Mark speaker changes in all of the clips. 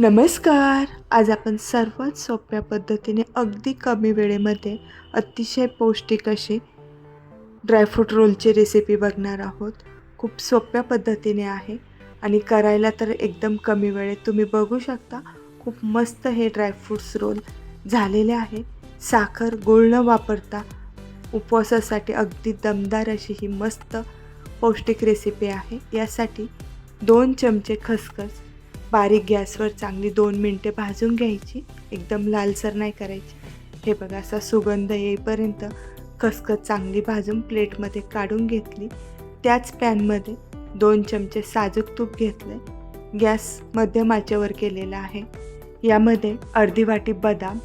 Speaker 1: नमस्कार. आज आपण सर्वात सोप्या पद्धतीने अगदी कमी वेळेमध्ये अतिशय पौष्टिक अशी ड्रायफ्रूट रोलची रेसिपी बघणार आहोत. खूप सोप्या पद्धतीने आहे आणि करायला तर एकदम कमी वेळेत तुम्ही बघू शकता. खूप मस्त हे ड्रायफ्रूट्स रोल झालेले आहे. साखर गुळ न वापरता उपवासासाठी अगदी दमदार अशी ही मस्त पौष्टिक रेसिपी आहे. यासाठी दोन चमचे खसखस बारीक गॅसवर चांगली दोन मिनटे भाजून घ्यायची. एकदम लालसर नाही करायची. हे बघा असा सुगंध येईपर्यंत खसखस चांगली भाजून प्लेटमध्ये काढून घेतली. त्याच पॅनमध्ये दोन चमचे साजूक तूप घेतले गॅस मध्यम आचेवर केलेला आहे. यामध्ये अर्धी वाटी बदाम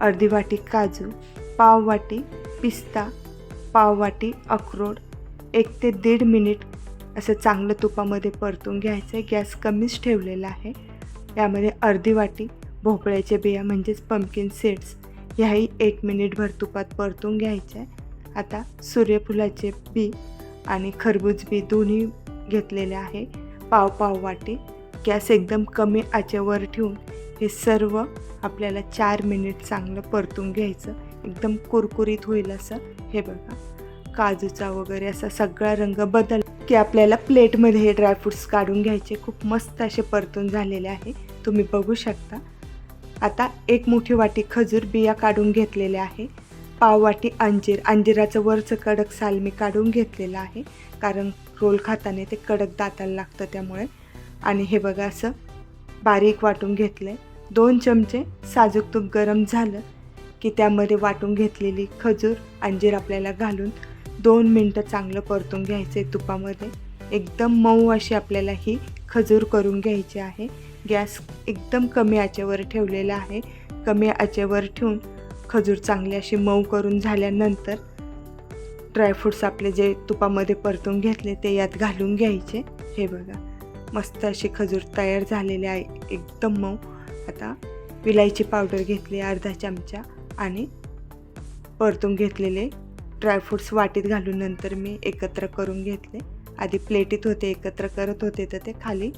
Speaker 1: अर्धी वाटी काजू पाव वाटी पिस्ता पाव वाटी अक्रोड एक ते दीड मिनिट असं चांगलं तुपामध्ये परतून घ्यायचं आहे गॅस कमीच ठेवलेला आहे. यामध्ये अर्धी वाटी भोपळ्याचे बिया म्हणजेच पम्पकिन सीड्स ह्याही एक मिनिटभर तुपात परतून घ्यायचं आहे आता सूर्यफुलाचे बी आणि खरबूज बी दोन्ही घेतलेले आहे. पाव पाव वाटी. गॅस एकदम कमी आचेवर ठेवून हे सर्व आपल्याला चार मिनिट चांगलं परतून घ्यायचं. एकदम कुरकुरीत होईल असं हे बघा. काजूचा वगैरे असा सगळा रंग बदल की आपल्याला प्लेटमध्ये हे ड्रायफ्रूट्स काढून घ्यायचे. खूप मस्त असे परतून झालेले आहे. तुम्ही बघू शकता. आता एक मोठी वाटी खजूर बिया काढून घेतलेले आहे. पाव वाटी अंजीर. अंजिराचं वरचं कडक साल मी काढून घेतलेलं आहे. कारण रोल खाताना ते कडक दाताला लागतं त्यामुळे. आणि हे बघा असं बारीक वाटून घेतलं आहे दोन चमचे साजूक तूप गरम झालं की त्यामध्ये वाटून घेतलेली खजूर अंजीर आपल्याला घालून दोन मिनटं चांगलं परतून घ्यायचं आहे तुपामध्ये. एकदम मऊ अशी आपल्याला ही खजूर करून घ्यायची आहे. गॅस एकदम कमी आचेवर ठेवलेला आहे. कमी आचेवर ठेवून खजूर चांगली अशी मऊ करून झाल्यानंतर ड्रायफ्रूट्स आपले जे तुपामध्ये परतून घेतले ते यात घालून घ्यायचे. हे बघा मस्त अशी खजूर तयार झालेली आहे. एकदम मऊ. आता विलायची पावडर घेतली अर्धा चमचा आणि परतून घेतलेले ड्रायफ्रूट्स वाटीत घालून नंतर मी एकत्र करून घेतले. आधी प्लेटीत होते एकत्र करत होते तर ते खाली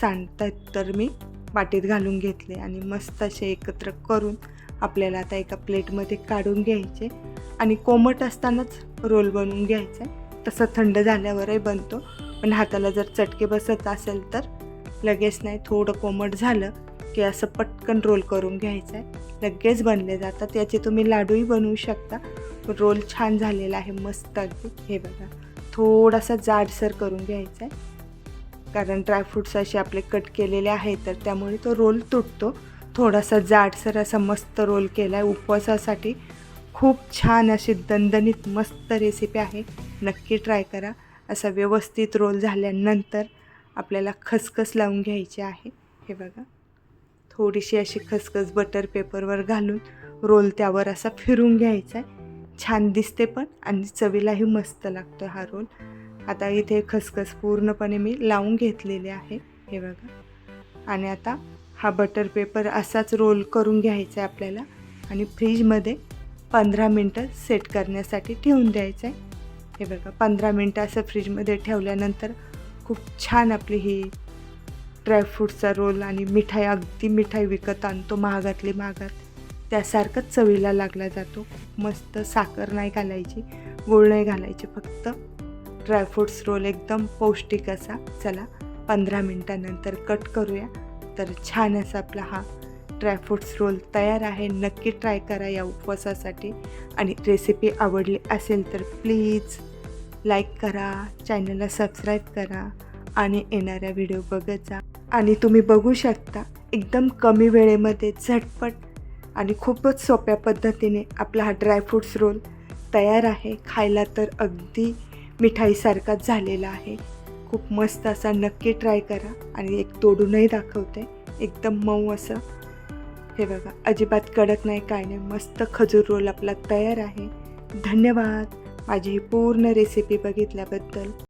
Speaker 1: सांडतात तर मी वाटीत घालून घेतले आणि मस्त असे एकत्र करून आपल्याला आता एका प्लेटमध्ये काढून घ्यायचे आणि कोमट असतानाच रोल बनवून घ्यायचा. आहे तसं थंड झाल्यावरही बनतो पण हाताला जर चटके बसत असेल तर लगेच नाही थोडं कोमट झालं की असं पटकन रोल करून घ्यायचं आहे लगेच बनले जातात याचे तुम्ही लाडूही बनवू शकता. रोल छान झालेला आहे मस्त अगदी. हे बघा थोडासा जाडसर करून घ्यायचा आहे कारण ड्रायफ्रूट्स असे आपले कट केलेले आहे तर त्यामुळे तो रोल तुटतो. थोडासा जाडसर असा मस्त रोल केला आहे उपवासासाठी खूप छान अशी दणदणीत मस्त रेसिपी आहे. नक्की ट्राय करा. असा व्यवस्थित रोल झाल्यानंतर आपल्याला खसखस लावून घ्यायची आहे. हे बघा थोडीशी अशी खसखस बटर पेपरवर घालून रोल त्यावर असा फिरून घ्यायचा आहे छान दिसते पण आणि चवीलाही मस्त लागतो हा रोल. आता इथे खसखस पूर्णपणे मी लावून घेतलेले आहे हे बघा. आणि आता हा बटर पेपर असाच रोल करून घ्यायचा आहे आपल्याला आणि फ्रीजमध्ये पंधरा मिनटं सेट करण्यासाठी ठेवून द्यायचं आहे. हे बघा पंधरा मिनटं असं फ्रीजमध्ये ठेवल्यानंतर खूप छान आपली ही ड्रायफ्रूटचा रोल आणि मिठाई अगदी मिठाई विकत आणतो महागातली महागात. त्यासारखंच चवीला लागला जातो. मस्त साखर नाही घालायची गोळ नाही घालायची फक्त ड्रायफ्रूट्स रोल एकदम पौष्टिक असा. चला पंधरा मिनटानंतर कट करूया. तर छान असा आपला हा ड्रायफ्रूट्स रोल तयार आहे. नक्की ट्राय करा या उपवासासाठी. आणि रेसिपी आवडली असेल तर प्लीज लाईक करा चॅनलला सबस्क्राईब करा आणि येणाऱ्या व्हिडिओ बघत जा. आणि तुम्ही बघू शकता एकदम कमी वेळेमध्ये झटपट आणि खूपच सोप्या पद्धतीने आपला हा ड्रायफ्रूट्स रोल तयार आहे. खायला तर अगदी मिठाईसारखाच झालेला आहे. खूप मस्त असा नक्की ट्राय करा आणि एक तोडूनही दाखवते. एकदम मऊ असं. हे बघा अजिबात कडक नाही काय नाही. मस्त खजूर रोल आपला तयार आहे. धन्यवाद. माझी ही पूर्ण रेसिपी बघितल्याबद्दल.